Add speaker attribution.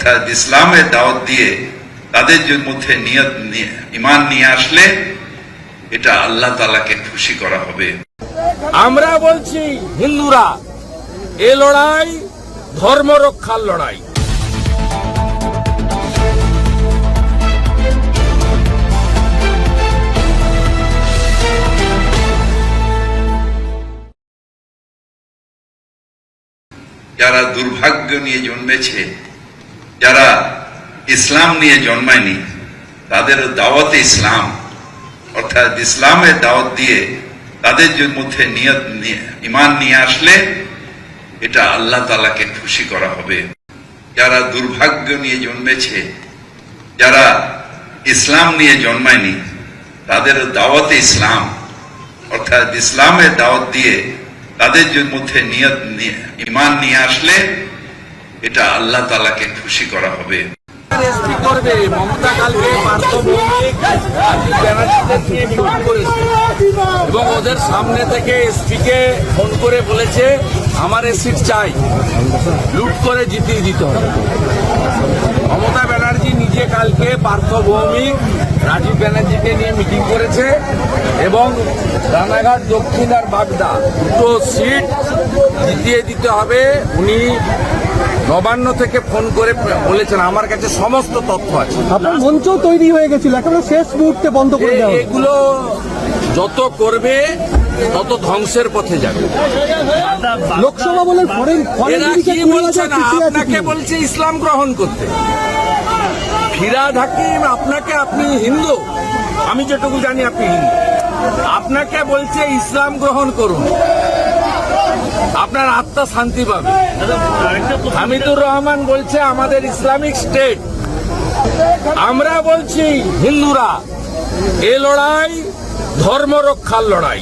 Speaker 1: অর্থাৎ ইসলামের দাওয়াত দিয়ে তাদের মধ্যে নিয়ত নিয়ে- ইমান নিয়ে আসলে এটা আল্লাহ তালাকে খুশি করা হবে।
Speaker 2: আমরা বলছি হিন্দুরা এ লড়াই ধর্ম রক্ষার লড়াই।
Speaker 1: যারা দুর্ভাগ্য নিয়ে জন্মেছে যারা ইসলাম নিয়ে জন্মায়নি, তাদের দাওয়াতে ইসলাম, অর্থাৎ ইসলামের দাওয়াত দিয়ে তাদের মধ্যে নিয়ত নিয়ে- ইমান নিয়ে আসলে এটা আল্লাহ তালাকে খুশি করা হবে। যারা দুর্ভাগ্য নিয়ে জন্মেছে, যারা ইসলাম নিয়ে জন্মায়নি, তাদের দাওয়াতে ইসলাম, অর্থাৎ ইসলামের দাওয়াত দিয়ে তাদের মধ্যে নিয়ত নিয়ে- ইমান নিয়ে আসলে এটা আল্লাহ তালাকে খুশি করা হবে।
Speaker 2: করেছে। এবং ওদের সামনে থেকে এসপি কে ফোন করে বলেছে, আমার সিট চাই। লুট করে জিতিয়ে দিতে হবে। মমতা ব্যানার্জি নিজে কালকে পার্থ ভৌমিক রাজীব ব্যানার্জিকে নিয়ে মিটিং করেছে এবং রানাঘাট, দক্ষিণ আর বাগদা দুটো সিট জিতিয়ে দিতে হবে। উনি নবান্ন থেকে ফোন করে বলেছেন আমার কাছে সমস্ত তথ্য আছে।
Speaker 3: আপনার মঞ্চ তৈরি হয়ে গেছিল একেবারে শেষ মুহূর্তে বন্ধ করে দেওয়া
Speaker 2: এগুলো যত করবে তত ধ্বংসের পথে যাবে।
Speaker 3: লোকসভা বলে ফরেন ফরেন
Speaker 2: আপনাকে বলছে ইসলাম গ্রহণ করতে। ফিরাদ হাকিম আপনাকে আপনি হিন্দু? আমি যেটুকু জানি আপনি হিন্দু। আপনাকে বলছে ইসলাম গ্রহণ করুন। আপনার আত্মা শান্তি পাবে। হামিদুর রহমান বলছে, আমাদের ইসলামিক স্টেট। আমরা বলছি, হিন্দুরা, এ লড়াই ধর্ম রক্ষার লড়াই।